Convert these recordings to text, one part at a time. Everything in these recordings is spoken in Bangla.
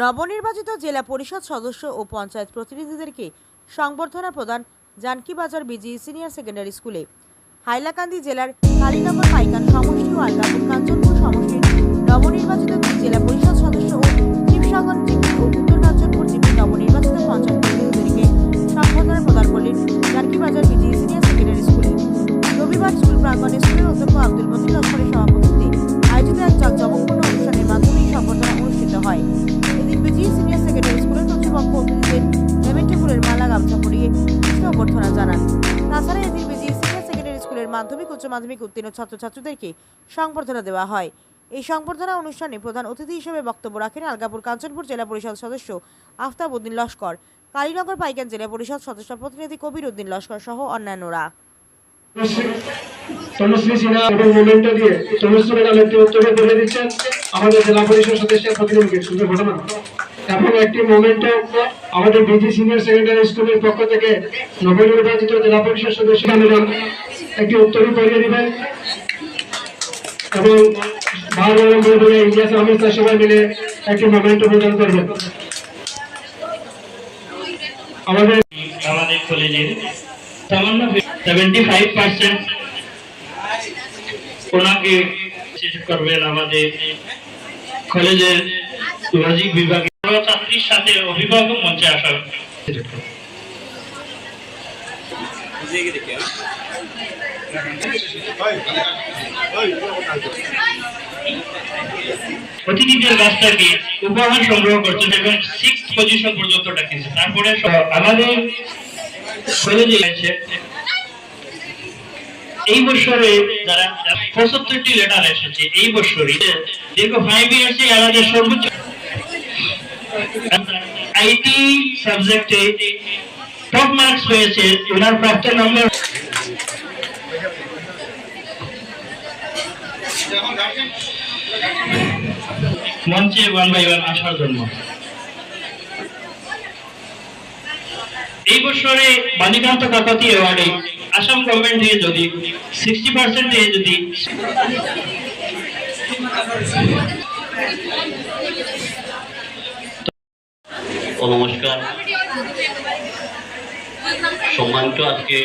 নবনির্বাচিত জেলা পরিষদ সদস্য ও পঞ্চায়েত প্রতিনিধিদেরকে সংবর্ধনা প্রদান জানকীবাজার বিজি সিনিয়র সেকেন্ডারি স্কুলে। হাইলাকান্দি জেলার কালীনগর পাইকান সমষ্টি ও আলগাপুর কাঞ্চনপুর সমষ্টির নবনির্বাচিত জেলা পরিষদ গামছা পরিয়ে কৃষ্ণ অভ্যর্থনা জানান। তাছাড়া এদিন বিজি সিনিয়র সেকেন্ডারি স্কুলের মাধ্যমিক, উচ্চ মাধ্যমিক উত্তীর্ণ ছাত্রছাত্রীদেরকে সংবর্ধনা দেওয়া হয়। এই সংবর্ধনা অনুষ্ঠানে প্রধান অতিথি হিসেবে বক্তব্য রাখেন আলগাপুর কাঞ্চনপুর জেলা পরিষদ সদস্য আফতাব উদ্দিন লস্কর, কালীনগর পাইকান জেলা পরিষদ সদস্য প্রতিনিধি কবির উদ্দিন লস্কর সহ অন্যান্যরা। তনুশ্রী সিনহা এবং মোমেন্টো দিয়ে তনুশ্রী ম্যাডাম একটি উত্তরে তুলে দিচ্ছেন আমাদের জেলা পরিষদ সদস্যের প্রতিনিধিকে সুন্দর ঘটনা এবং একটি মোমেন্টো আমাদের বিজি সিনিয়র সেকেন্ডারি স্কুলের পক্ষ থেকে নবনির্বাচিত জেলা পরিষদ সদস্য ম্যাডাম একটি উত্তরী পড়িয়ে দিবেন। এবং সবাই মিলে একটি মোমেন্টো প্রদান আমাদের আমাদের কলেজের সেভেন্টি ফাইভ পার্সেন্ট বিভাগে ছাত্রীর সাথে অভিভাবক মঞ্চে আসা অতিথিদের উপহার সংগ্রহ করছেন এবং সিক্স পজিশন পর্যন্ত ডাকিয়েছে। তারপরে আমাদের এই বছরে যারা পঁচাত্তরটি লেটার এসেছে, এই বছরই দীর্ঘ ফাইভ ইয়ার্স আমাদের সর্বোচ্চ আইটি সাবজেক্টে টপ মার্কস হয়েছে ওনার প্রাপ্ত নম্বর মঞ্চে ওয়ান বাই ওয়ান আসার জন্য। এই বছরে বালিকান্ত কাকতি অ্যাওয়ার্ডে আসাম গভর্নমেন্ট থেকে যদি সিক্সটি পার্সেন্ট দিয়ে যদি ও নমস্কার। সম্মানিত আজকে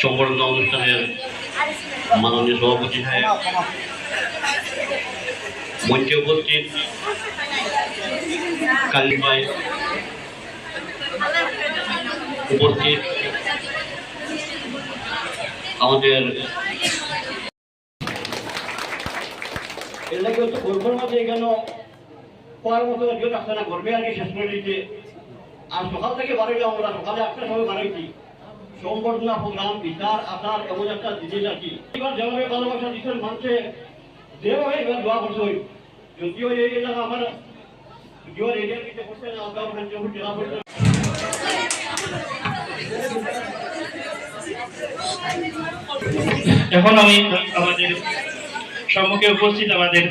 সম্বর্ধনা অনুষ্ঠানের মাননীয় সভাপতি সাহেব, মঞ্চে উপস্থিত কালিমাই উপস্থিত। আমাদের এলাকা তো গল্পের মতো না গর্বে আর কি শেষ করে দিচ্ছে। আর সকাল থেকে আমরা, সকালে আটটার সময় সংবর্ধনা প্রোগ্রাম, বিচার, আচার, এমন একটা এবার যেভাবে ভালোবাসা দিচ্ছেন মানুষে। যেভাবে এবার দোয়া করছে যদিও এই এলাকা আমার যদিও এরিয়ার কিছু করছে না জেলা এখন আমি আমাদের সম্মুখে উপস্থিত আমাদের